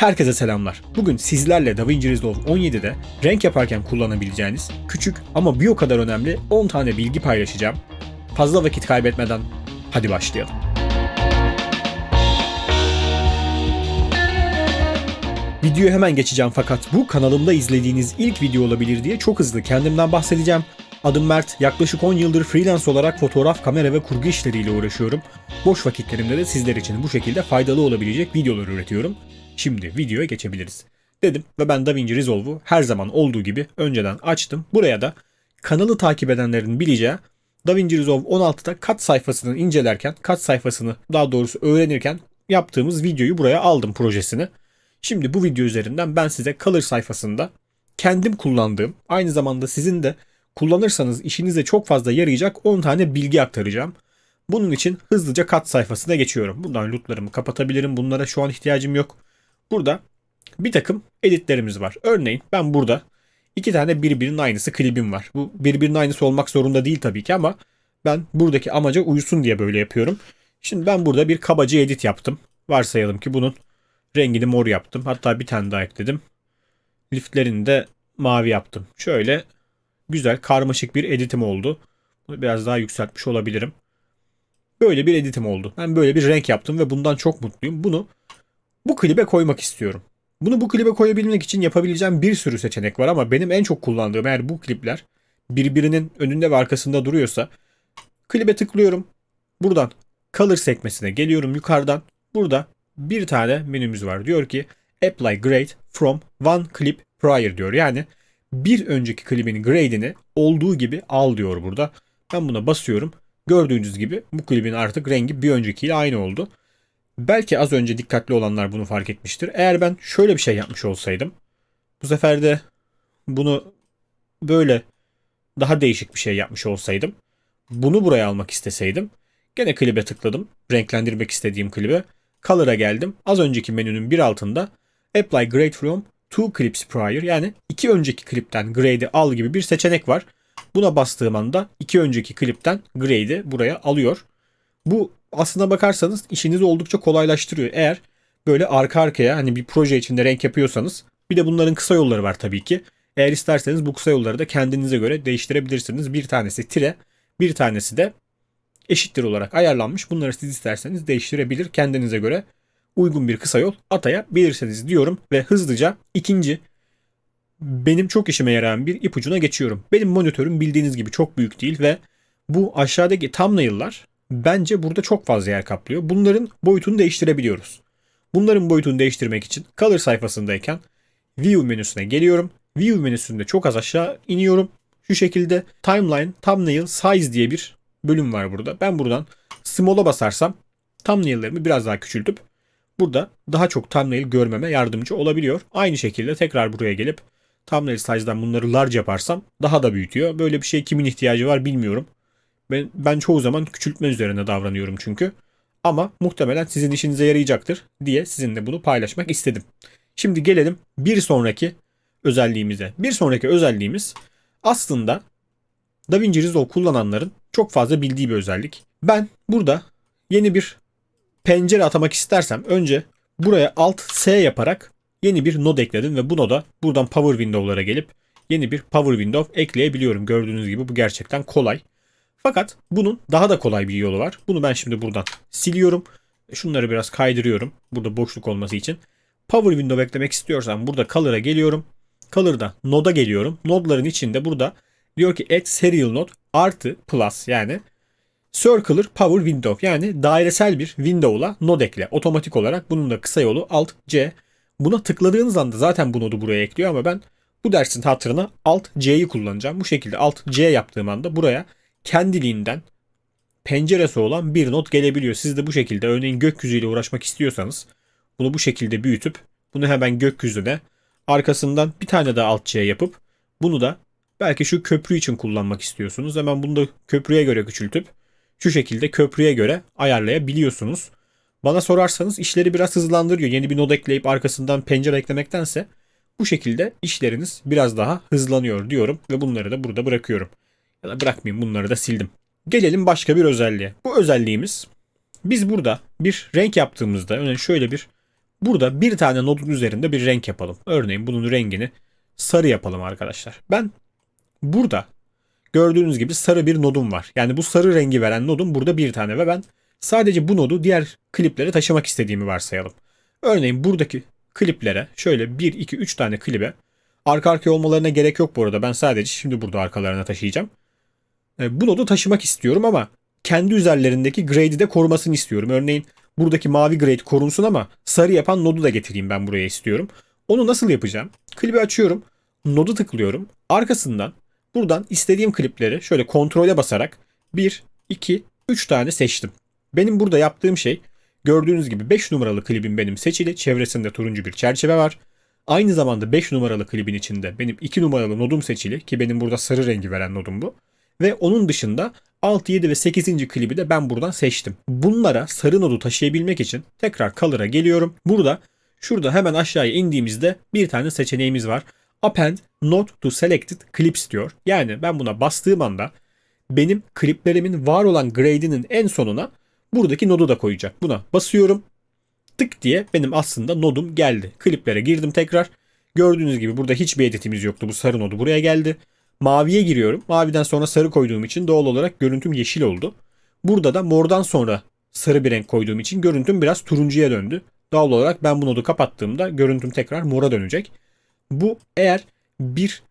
Herkese selamlar. Bugün sizlerle DaVinci Resolve 17'de renk yaparken kullanabileceğiniz küçük ama bir o kadar önemli 10 tane bilgi paylaşacağım. Fazla vakit kaybetmeden hadi başlayalım. Videoya hemen geçeceğim fakat bu kanalımda izlediğiniz ilk video olabilir diye çok hızlı kendimden bahsedeceğim. Adım Mert, yaklaşık 10 yıldır freelance olarak fotoğraf, kamera ve kurgu işleriyle uğraşıyorum. Boş vakitlerimde de sizler için bu şekilde faydalı olabilecek videolar üretiyorum. Şimdi videoya geçebiliriz. Dedim ve ben DaVinci Resolve'u her zaman olduğu gibi önceden açtım. Buraya da kanalı takip edenlerin bileceği DaVinci Resolve 16'da kat sayfasını incelerken, kat sayfasını daha doğrusu öğrenirken yaptığımız videoyu buraya aldım projesini. Şimdi bu video üzerinden ben size Color sayfasında kendim kullandığım, aynı zamanda sizin de kullanırsanız işinize çok fazla yarayacak 10 tane bilgi aktaracağım. Bunun için hızlıca kat sayfasına geçiyorum. Buradan lootlarımı kapatabilirim. Bunlara şu an ihtiyacım yok. Burada bir takım editlerimiz var. Örneğin ben burada iki tane birbirinin aynısı klibim var. Bu birbirinin aynısı olmak zorunda değil tabii ki ama ben buradaki amaca uyusun diye böyle yapıyorum. Şimdi ben burada bir kabaca edit yaptım. Varsayalım ki bunun rengini mor yaptım. Hatta bir tane daha ekledim. Liftlerini de mavi yaptım. Şöyle güzel karmaşık bir editim oldu. Bunu biraz daha yükseltmiş olabilirim. Böyle bir editim oldu. Ben böyle bir renk yaptım ve bundan çok mutluyum. Bunu bu klibe koymak istiyorum. Bunu bu klibe koyabilmek için yapabileceğim bir sürü seçenek var ama benim en çok kullandığım eğer bu klipler birbirinin önünde ve arkasında duruyorsa klibe tıklıyorum. Buradan color sekmesine geliyorum yukarıdan. Burada bir tane menümüz var. Diyor ki apply grade from one clip prior diyor. Yani bir önceki klibin grade'ini olduğu gibi al diyor burada. Ben buna basıyorum. Gördüğünüz gibi bu klibin artık rengi bir öncekiyle aynı oldu. Belki az önce dikkatli olanlar bunu fark etmiştir. Eğer ben şöyle bir şey yapmış olsaydım. Bu sefer de bunu böyle daha değişik bir şey yapmış olsaydım. Bunu buraya almak isteseydim. Gene klibe tıkladım. Renklendirmek istediğim klibe. Color'a geldim. Az önceki menünün bir altında Apply Grade from Two Clips Prior yani iki önceki klipten grade'i al gibi bir seçenek var. Buna bastığım anda iki önceki klipten grade'i buraya alıyor. Bu aslına bakarsanız işinizi oldukça kolaylaştırıyor. Eğer böyle arka arkaya hani bir proje içinde renk yapıyorsanız bir de bunların kısa yolları var tabii ki. Eğer isterseniz bu kısa yolları da kendinize göre değiştirebilirsiniz. Bir tanesi tire, bir tanesi de eşittir olarak ayarlanmış. Bunları siz isterseniz değiştirebilir kendinize göre uygun bir kısa yol atayabilirsiniz diyorum ve hızlıca ikinci benim çok işime yarayan bir ipucuna geçiyorum. Benim monitörüm bildiğiniz gibi çok büyük değil ve bu aşağıdaki thumbnail'lar bence burada çok fazla yer kaplıyor. Bunların boyutunu değiştirebiliyoruz. Bunların boyutunu değiştirmek için Color sayfasındayken View menüsüne geliyorum. View menüsünde çok az aşağı iniyorum. Şu şekilde Timeline Thumbnail Size diye bir bölüm var burada. Ben buradan Small'a basarsam thumbnail'lerimi biraz daha küçültüp burada daha çok thumbnail görmeme yardımcı olabiliyor. Aynı şekilde tekrar buraya gelip thumbnail size'dan bunları large yaparsam daha da büyütüyor. Böyle bir şey kimin ihtiyacı var bilmiyorum. Ben, ben çoğu zaman küçültme üzerine davranıyorum çünkü. Ama muhtemelen sizin işinize yarayacaktır diye sizinle bunu paylaşmak istedim. Şimdi gelelim bir sonraki özelliğimize. Bir sonraki özelliğimiz aslında DaVinci Resolve kullananların çok fazla bildiği bir özellik. Ben burada yeni bir pencere atamak istersem önce buraya Alt S yaparak yeni bir node ekledim ve bu noda buradan Power Window'lara gelip yeni bir Power Window ekleyebiliyorum. Gördüğünüz gibi bu gerçekten kolay. Fakat bunun daha da kolay bir yolu var. Bunu ben şimdi buradan siliyorum. Şunları biraz kaydırıyorum. Burada boşluk olması için. Power Window eklemek istiyorsam burada Color'a geliyorum. Color'da Node'a geliyorum. Node'ların içinde burada diyor ki Add Serial Node artı plus yani Circular Power Window yani dairesel bir window'la node ekle. Otomatik olarak bunun da kısa yolu Alt C. Buna tıkladığınız anda zaten bu nodu buraya ekliyor ama ben bu dersin hatırına Alt C'yi kullanacağım. Bu şekilde Alt C yaptığım anda buraya kendiliğinden penceresi olan bir not gelebiliyor. Siz de bu şekilde örneğin gökyüzüyle uğraşmak istiyorsanız bunu bu şekilde büyütüp bunu hemen gökyüzüne arkasından bir tane daha alt C yapıp bunu da belki şu köprü için kullanmak istiyorsunuz. Hemen bunu da köprüye göre küçültüp şu şekilde köprüye göre ayarlayabiliyorsunuz. Bana sorarsanız işleri biraz hızlandırıyor. Yeni bir node ekleyip arkasından pencere eklemektense bu şekilde işleriniz biraz daha hızlanıyor diyorum ve bunları da burada bırakıyorum. Ya da bırakmayayım bunları da sildim. Gelelim başka bir özelliğe. Bu özelliğimiz biz burada bir renk yaptığımızda örneğin şöyle bir Burada bir tane nodun üzerinde bir renk yapalım. Örneğin bunun rengini sarı yapalım arkadaşlar. Ben burada gördüğünüz gibi sarı bir nodum var. Yani bu sarı rengi veren nodum burada bir tane ve ben sadece bu nodu diğer kliplere taşımak istediğimi varsayalım. Örneğin buradaki kliplere şöyle 1, 2, 3 tane klibe arka arkaya olmalarına gerek yok bu arada. Ben sadece şimdi burada arkalarına taşıyacağım. E, Bu nodu taşımak istiyorum ama kendi üzerlerindeki grade'i de korumasını istiyorum. Örneğin buradaki mavi grade korunsun ama sarı yapan nodu da getireyim ben buraya istiyorum. Onu nasıl yapacağım? Klibi açıyorum. Nodu tıklıyorum. Arkasından buradan istediğim klipleri şöyle kontrole basarak 1, 2, 3 tane seçtim. Benim burada yaptığım şey gördüğünüz gibi 5 numaralı klibim benim seçili. Çevresinde turuncu bir çerçeve var. Aynı zamanda 5 numaralı klibin içinde benim 2 numaralı nodum seçili ki benim burada sarı rengi veren nodum bu. Ve onun dışında 6, 7 ve 8. klibi de ben buradan seçtim. Bunlara sarı nodu taşıyabilmek için tekrar Color'a geliyorum. Burada şurada hemen aşağıya indiğimizde bir tane seçeneğimiz var. Append Not to Selected Clips diyor. Yani ben buna bastığım anda benim kliplerimin var olan grade'inin en sonuna buradaki nodu da koyacak. Buna basıyorum. Tık diye benim aslında nodum geldi. Kliplere girdim tekrar. Gördüğünüz gibi burada hiçbir editimiz yoktu. Bu sarı nodu buraya geldi. Maviye giriyorum. Maviden sonra sarı koyduğum için doğal olarak görüntüm yeşil oldu. Burada da mordan sonra sarı bir renk koyduğum için görüntüm biraz turuncuya döndü. Doğal olarak ben bu nodu kapattığımda görüntüm tekrar mora dönecek. Bu eğer bir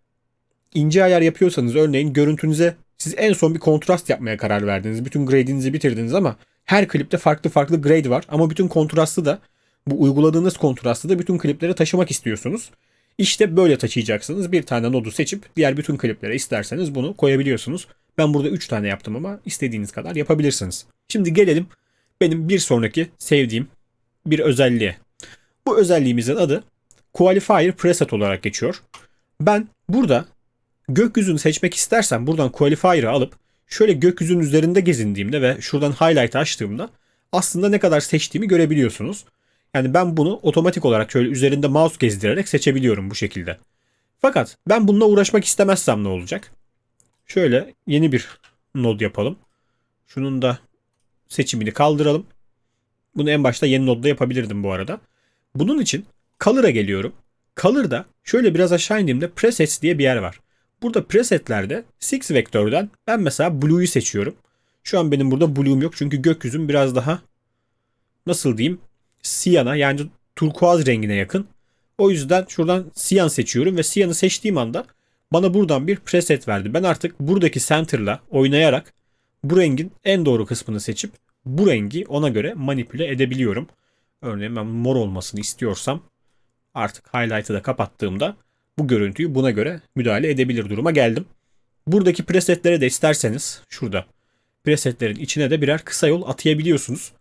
ince ayar yapıyorsanız örneğin görüntünüze siz en son bir kontrast yapmaya karar verdiniz. Bütün grade'inizi bitirdiniz ama her klipte farklı farklı grade var ama bütün kontrastı da bu uyguladığınız kontrastı da bütün kliplere taşımak istiyorsunuz. İşte böyle taşıyacaksınız. Bir tane nodu seçip diğer bütün kliplere isterseniz bunu koyabiliyorsunuz. Ben burada 3 tane yaptım ama istediğiniz kadar yapabilirsiniz. Şimdi gelelim benim bir sonraki sevdiğim bir özelliğe. Bu özelliğimizin adı Qualifier Preset olarak geçiyor. Ben burada gökyüzünü seçmek istersem buradan Qualifier'ı alıp şöyle gökyüzünün üzerinde gezindiğimde ve şuradan highlight açtığımda aslında ne kadar seçtiğimi görebiliyorsunuz. Yani ben bunu otomatik olarak şöyle üzerinde mouse gezdirerek seçebiliyorum bu şekilde. Fakat ben bununla uğraşmak istemezsem ne olacak? Şöyle yeni bir node yapalım. Şunun da seçimini kaldıralım. Bunu en başta yeni nodda yapabilirdim bu arada. Bunun için Color'a geliyorum. Color'da şöyle biraz aşağı indiğimde Presets diye bir yer var. Burada presetlerde Six vektörden ben mesela Blue'yu seçiyorum. Şu an benim burada Blue'um yok çünkü gökyüzüm biraz daha nasıl diyeyim siyana yani turkuaz rengine yakın. O yüzden şuradan siyan seçiyorum ve siyanı seçtiğim anda bana buradan bir preset verdi. Ben artık buradaki center'la oynayarak bu rengin en doğru kısmını seçip bu rengi ona göre manipüle edebiliyorum. Örneğin ben mor olmasını istiyorsam artık highlight'ı da kapattığımda bu görüntüyü buna göre müdahale edebilir duruma geldim. Buradaki presetlere de isterseniz şurada presetlerin içine de birer kısa yol atayabiliyorsunuz.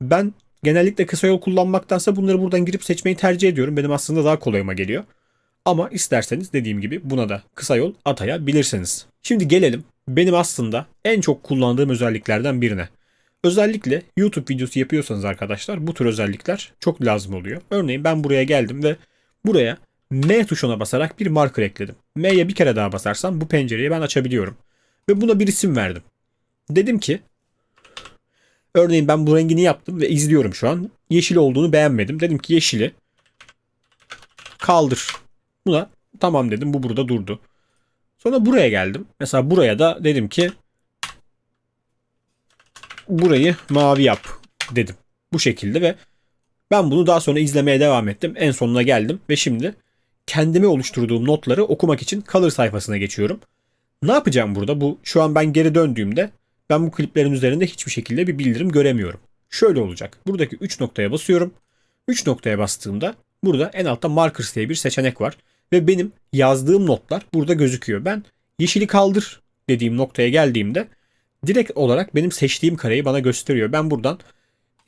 Ben genellikle kısa yol kullanmaktansa bunları buradan girip seçmeyi tercih ediyorum. Benim aslında daha kolayıma geliyor. Ama isterseniz dediğim gibi buna da kısa yol atayabilirsiniz. Şimdi gelelim benim aslında en çok kullandığım özelliklerden birine. Özellikle YouTube videosu yapıyorsanız arkadaşlar bu tür özellikler çok lazım oluyor. Örneğin ben buraya geldim ve buraya M tuşuna basarak bir marker ekledim. M'ye bir kere daha basarsam bu pencereyi ben açabiliyorum. Ve buna bir isim verdim. Dedim ki örneğin ben bu rengini yaptım ve izliyorum şu an. Yeşil olduğunu beğenmedim. Dedim ki yeşili kaldır. Buna tamam dedim bu burada durdu. Sonra buraya geldim. Mesela buraya da dedim ki burayı mavi yap dedim. Bu şekilde ve ben bunu daha sonra izlemeye devam ettim. En sonuna geldim ve şimdi kendime oluşturduğum notları okumak için Color sayfasına geçiyorum. Ne yapacağım burada? Bu şu an ben geri döndüğümde ben bu kliplerin üzerinde hiçbir şekilde bir bildirim göremiyorum. Şöyle olacak. Buradaki 3 noktaya basıyorum. 3 noktaya bastığımda burada en altta markers diye bir seçenek var. Ve benim yazdığım notlar burada gözüküyor. Ben yeşili kaldır dediğim noktaya geldiğimde direkt olarak benim seçtiğim kareyi bana gösteriyor. Ben buradan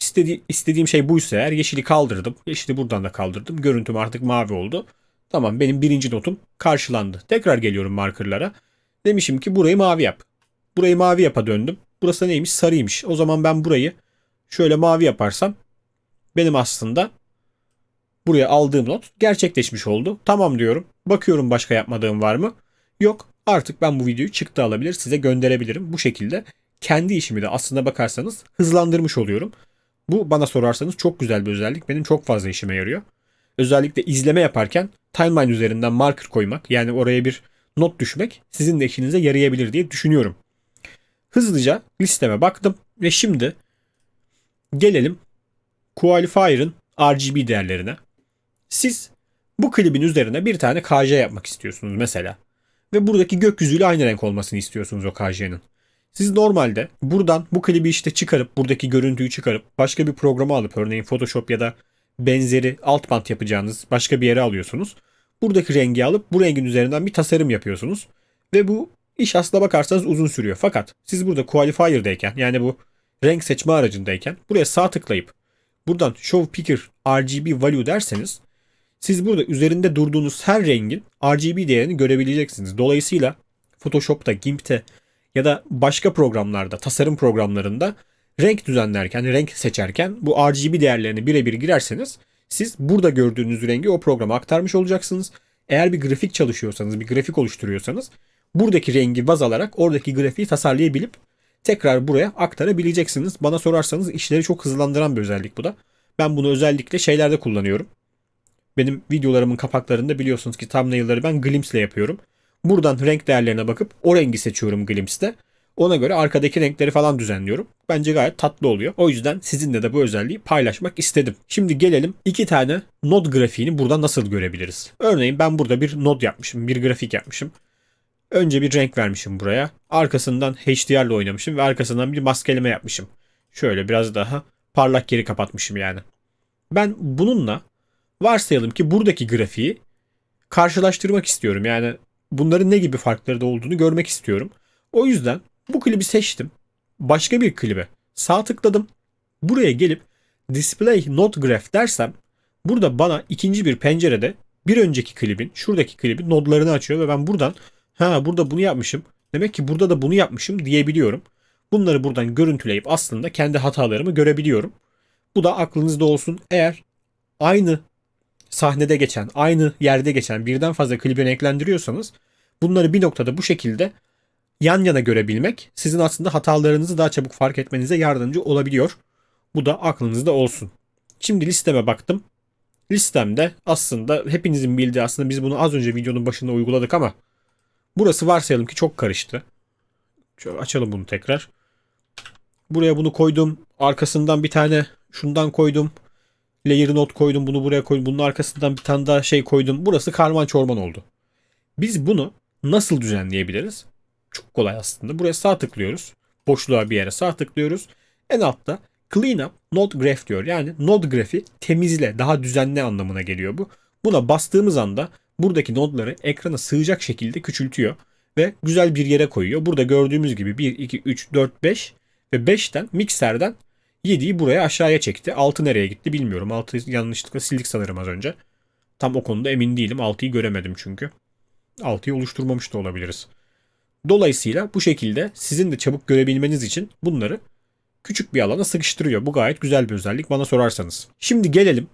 istedi istediğim şey buysa eğer yeşili kaldırdım. Yeşili buradan da kaldırdım. Görüntüm artık mavi oldu. Tamam benim birinci notum karşılandı. Tekrar geliyorum markerlara. Demişim ki burayı mavi yap. Burayı mavi yapa döndüm. Burası neymiş? Sarıymış. O zaman ben burayı şöyle mavi yaparsam benim aslında buraya aldığım not gerçekleşmiş oldu. Tamam diyorum. Bakıyorum başka yapmadığım var mı? Yok. Artık ben bu videoyu çıktı alabilir size gönderebilirim. Bu şekilde kendi işimi de aslında bakarsanız hızlandırmış oluyorum. Bu bana sorarsanız çok güzel bir özellik. Benim çok fazla işime yarıyor. Özellikle izleme yaparken timeline üzerinden marker koymak yani oraya bir not düşmek sizin de işinize yarayabilir diye düşünüyorum. Hızlıca listeme baktım ve şimdi gelelim Qualifier'ın RGB değerlerine. Siz bu klibin üzerine bir tane KJ yapmak istiyorsunuz mesela. Ve buradaki gökyüzüyle aynı renk olmasını istiyorsunuz o KJ'nin. Siz normalde buradan bu klibi işte çıkarıp buradaki görüntüyü çıkarıp başka bir programa alıp örneğin Photoshop ya da benzeri alt bant yapacağınız başka bir yere alıyorsunuz. Buradaki rengi alıp bu rengin üzerinden bir tasarım yapıyorsunuz. Ve bu iş aslına bakarsanız uzun sürüyor. Fakat siz burada Qualifier'dayken yani bu renk seçme aracındayken buraya sağ tıklayıp buradan Show Picker RGB Value derseniz siz burada üzerinde durduğunuz her rengin RGB değerini görebileceksiniz. Dolayısıyla Photoshop'ta, GIMP'te ya da başka programlarda, tasarım programlarında renk düzenlerken, renk seçerken bu RGB değerlerini birebir girerseniz siz burada gördüğünüz rengi o programa aktarmış olacaksınız. Eğer bir grafik çalışıyorsanız, bir grafik oluşturuyorsanız buradaki rengi baz alarak oradaki grafiği tasarlayabilip tekrar buraya aktarabileceksiniz. Bana sorarsanız işleri çok hızlandıran bir özellik bu da. Ben bunu özellikle şeylerde kullanıyorum. Benim videolarımın kapaklarında biliyorsunuz ki thumbnail'ları ben Glimpse ile yapıyorum. Buradan renk değerlerine bakıp o rengi seçiyorum Glimpse'de. Ona göre arkadaki renkleri falan düzenliyorum. Bence gayet tatlı oluyor. O yüzden sizinle de bu özelliği paylaşmak istedim. Şimdi gelelim iki tane node grafiğini burada nasıl görebiliriz. Örneğin ben burada bir node yapmışım, bir grafik yapmışım. Önce bir renk vermişim buraya. Arkasından HDR ile oynamışım ve arkasından bir maskeleme yapmışım. Şöyle biraz daha parlak yeri kapatmışım yani. Ben bununla varsayalım ki buradaki grafiği karşılaştırmak istiyorum. Yani bunların ne gibi farkları da olduğunu görmek istiyorum. O yüzden bu klibi seçtim. Başka bir klibe sağ tıkladım. Buraya gelip Display Node Graph dersem burada bana ikinci bir pencerede bir önceki klibin, şuradaki klibin nodlarını açıyor ve ben buradan ha burada bunu yapmışım. Demek ki burada da bunu yapmışım diyebiliyorum. Bunları buradan görüntüleyip aslında kendi hatalarımı görebiliyorum. Bu da aklınızda olsun. Eğer aynı sahnede geçen, aynı yerde geçen birden fazla klibi renklendiriyorsanız bunları bir noktada bu şekilde yan yana görebilmek sizin aslında hatalarınızı daha çabuk fark etmenize yardımcı olabiliyor. Bu da aklınızda olsun. Şimdi listeme baktım. Listemde aslında hepinizin bildiği aslında biz bunu az önce videonun başında uyguladık ama burası varsayalım ki çok karıştı. Şöyle açalım bunu tekrar. Buraya bunu koydum. Arkasından bir tane şundan koydum. Layer not koydum. Bunu buraya koydum. Bunun arkasından bir tane daha şey koydum. Burası karman çorman oldu. Biz bunu nasıl düzenleyebiliriz? Çok kolay aslında. Buraya sağ tıklıyoruz. Boşluğa bir yere sağ tıklıyoruz. En altta clean up node graph diyor. Yani node graph'i temizle, daha düzenli anlamına geliyor bu. Buna bastığımız anda buradaki nodları ekrana sığacak şekilde küçültüyor ve güzel bir yere koyuyor. Burada gördüğümüz gibi 1, 2, 3, 4, 5 ve 5'ten mikserden 7'yi buraya aşağıya çekti. 6 nereye gitti bilmiyorum. 6 yanlışlıkla sildik sanırım az önce. Tam o konuda emin değilim. 6'yı göremedim çünkü. 6'yı oluşturmamış da olabiliriz. Dolayısıyla bu şekilde sizin de çabuk görebilmeniz için bunları küçük bir alana sıkıştırıyor. Bu gayet güzel bir özellik bana sorarsanız. Şimdi gelelim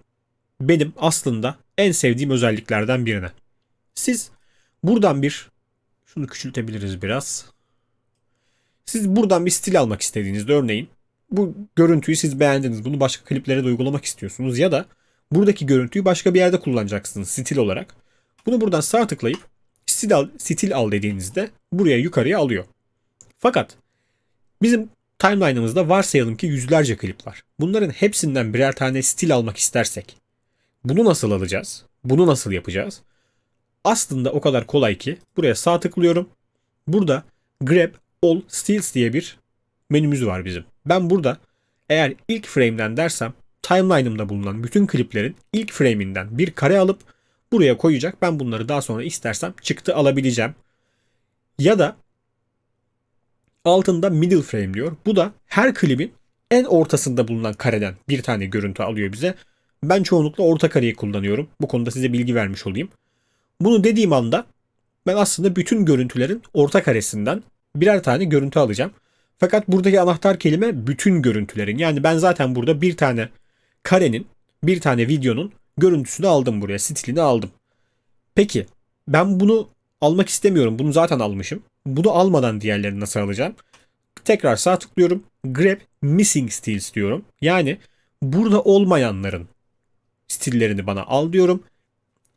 benim aslında en sevdiğim özelliklerden birine. Siz buradan bir şunu küçültebiliriz biraz. Siz buradan bir stil almak istediğinizde örneğin bu görüntüyü siz beğendiniz. Bunu başka kliplere de uygulamak istiyorsunuz ya da buradaki görüntüyü başka bir yerde kullanacaksınız stil olarak. Bunu buradan sağ tıklayıp stil al, stil al dediğinizde buraya yukarıya alıyor. Fakat bizim timeline'ımızda varsayalım ki yüzlerce klip var. Bunların hepsinden birer tane stil almak istersek bunu nasıl alacağız? Bunu nasıl yapacağız? Aslında o kadar kolay ki buraya sağ tıklıyorum. Burada Grab All Stills diye bir menümüz var bizim. Ben burada eğer ilk frame'den dersem timeline'ımda bulunan bütün kliplerin ilk frame'inden bir kare alıp buraya koyacak. Ben bunları daha sonra istersem çıktı alabileceğim. Ya da altında middle frame diyor. Bu da her klibin en ortasında bulunan kareden bir tane görüntü alıyor bize. Ben çoğunlukla orta kareyi kullanıyorum. Bu konuda size bilgi vermiş olayım. Bunu dediğim anda ben aslında bütün görüntülerin orta karesinden birer tane görüntü alacağım. Fakat buradaki anahtar kelime bütün görüntülerin. Yani ben zaten burada bir tane karenin, bir tane videonun görüntüsünü aldım buraya. Stilini aldım. Peki ben bunu almak istemiyorum. Bunu zaten almışım. Bunu almadan diğerlerini nasıl alacağım? Tekrar sağ tıklıyorum. Grab Missing Stils diyorum. Yani burada olmayanların stillerini bana al diyorum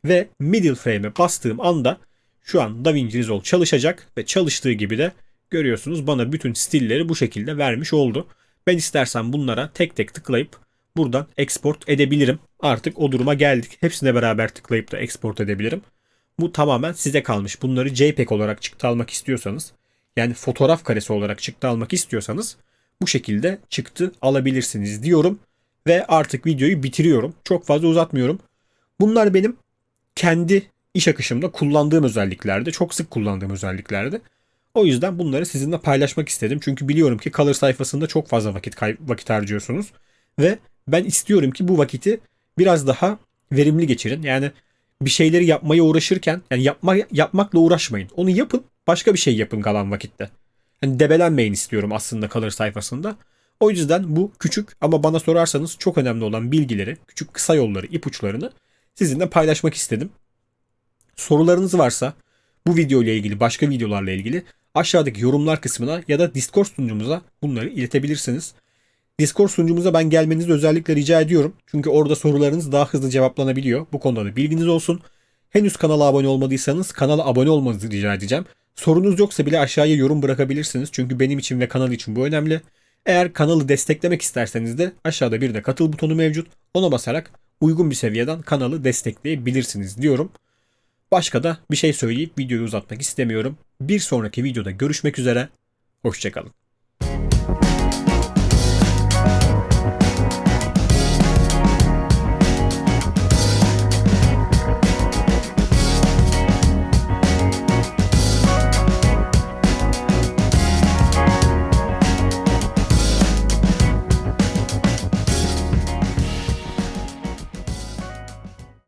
ve middle frame'e bastığım anda şu an DaVinci Resolve çalışacak ve çalıştığı gibi de görüyorsunuz bana bütün stilleri bu şekilde vermiş oldu. Ben istersen bunlara tek tek tıklayıp buradan export edebilirim. Artık o duruma geldik. Hepsine beraber tıklayıp da export edebilirim. Bu tamamen size kalmış. Bunları JPEG olarak çıktı almak istiyorsanız yani fotoğraf karesi olarak çıktı almak istiyorsanız bu şekilde çıktı alabilirsiniz diyorum. Ve artık videoyu bitiriyorum. Çok fazla uzatmıyorum. Bunlar benim kendi iş akışımda kullandığım özelliklerdi. Çok sık kullandığım özelliklerdi. O yüzden bunları sizinle paylaşmak istedim. Çünkü biliyorum ki Color sayfasında çok fazla vakit vakit harcıyorsunuz. Ve ben istiyorum ki bu vakiti biraz daha verimli geçirin. Yani bir şeyleri yapmaya uğraşırken yani yapma, yapmakla uğraşmayın. Onu yapın başka bir şey yapın kalan vakitte. Yani debelenmeyin istiyorum aslında Color sayfasında. O yüzden bu küçük ama bana sorarsanız çok önemli olan bilgileri, küçük kısa yolları, ipuçlarını sizinle paylaşmak istedim. Sorularınız varsa bu video ile ilgili, başka videolarla ilgili aşağıdaki yorumlar kısmına ya da Discord sunucumuza bunları iletebilirsiniz. Discord sunucumuza ben gelmenizi özellikle rica ediyorum. Çünkü orada sorularınız daha hızlı cevaplanabiliyor. Bu konuda da bilginiz olsun. Henüz kanala abone olmadıysanız kanala abone olmanızı rica edeceğim. Sorunuz yoksa bile aşağıya yorum bırakabilirsiniz. Çünkü benim için ve kanal için bu önemli. Eğer kanalı desteklemek isterseniz de aşağıda bir de katıl butonu mevcut. Ona basarak uygun bir seviyeden kanalı destekleyebilirsiniz diyorum. Başka da bir şey söyleyip videoyu uzatmak istemiyorum. Bir sonraki videoda görüşmek üzere. Hoşçakalın.